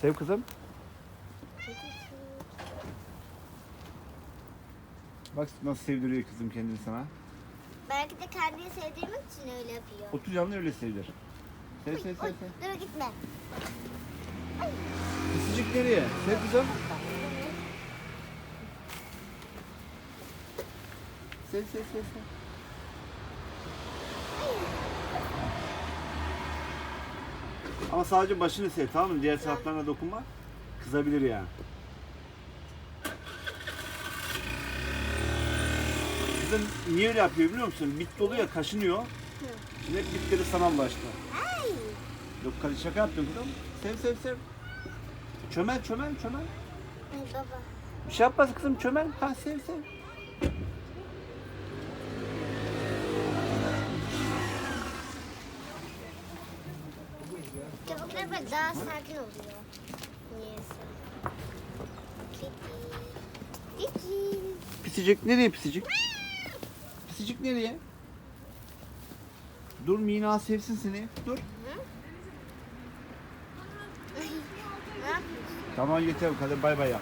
Sev kızım. Bak nasıl sevdiriyor kızım kendini sana. Belki de kendini sevdirmek için öyle yapıyor. Otur yanına öyle sevdir. Sev sev sev sev. dur gitme. Pisicik nereye? Sev kızım. Sev sev sev sev. Ama sadece başını sev tamam mı? Diğer taraflarına dokunma. Kızabilir yani. Kızım niye öyle yapıyor biliyor musun? Bit dolu ya kaşınıyor. Şimdi hep bitleri sana bulaştı. Yok karı şaka yaptın kızım. Sev sev sev. Çömel çömel çömel. Ay baba. Bir şey yapmaz kızım çömel. Ha sev sev. Böyle daha sakin oluyor. Niyeyse. Kedi. Pisicik nereye pisicik? Pisicik nereye? Dur Mina sevsin seni. Dur. Tamam yeter hadi bay bay yap.